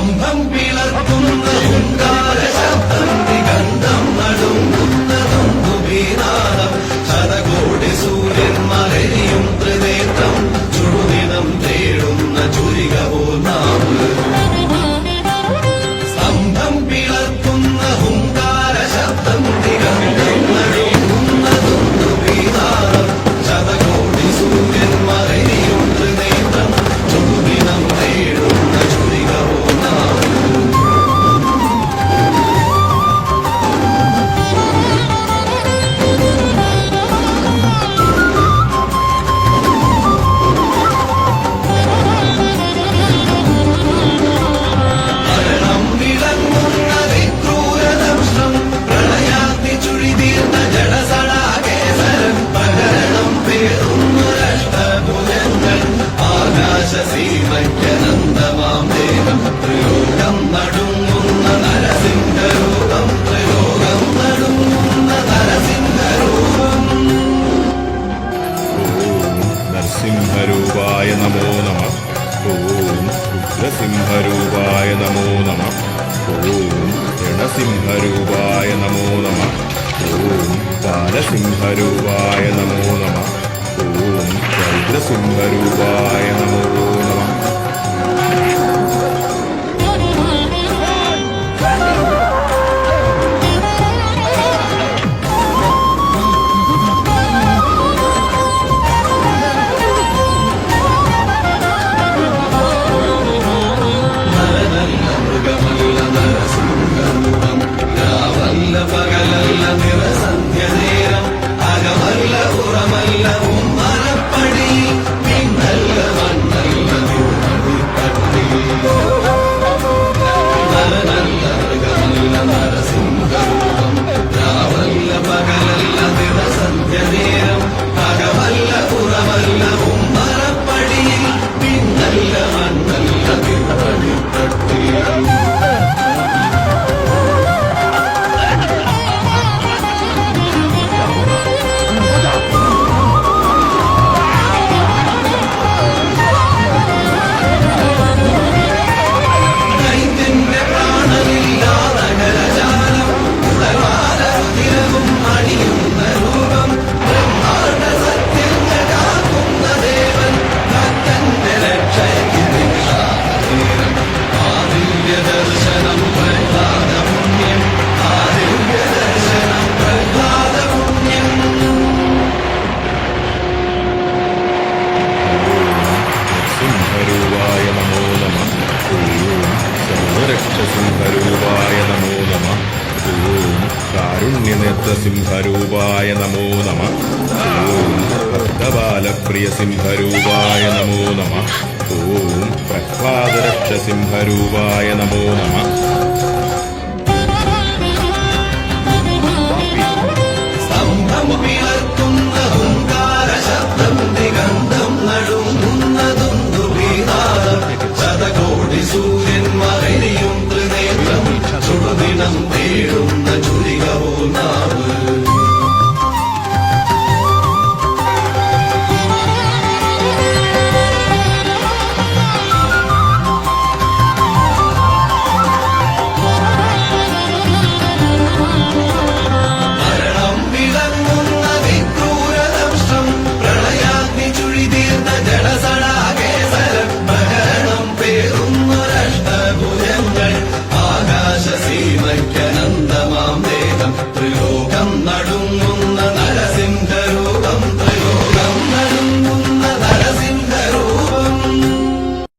கம்பம் பிளர்க்கும் உண்டா ഓം നരസിംഹരൂപായ നമോ നമ. ഓം രുദ്രസിംഹരൂപായ നമോ നമ. ഓം രണസിംഹരൂപായ നമോ നമ. ഓം ബാലസിംഹരൂപായ നമോ നമ. 啦。ഓം നമോ നമ ഓം കാരുണ്യനേത്രസിംഹരൂപായ നമോ നമ ഓം ഭക്തബാലപ്രിയസിംഹരൂപായ നമോ നമ ഓം പ്രഹ്ലാദരക്ഷസിംഹരൂപായ നമോ നമ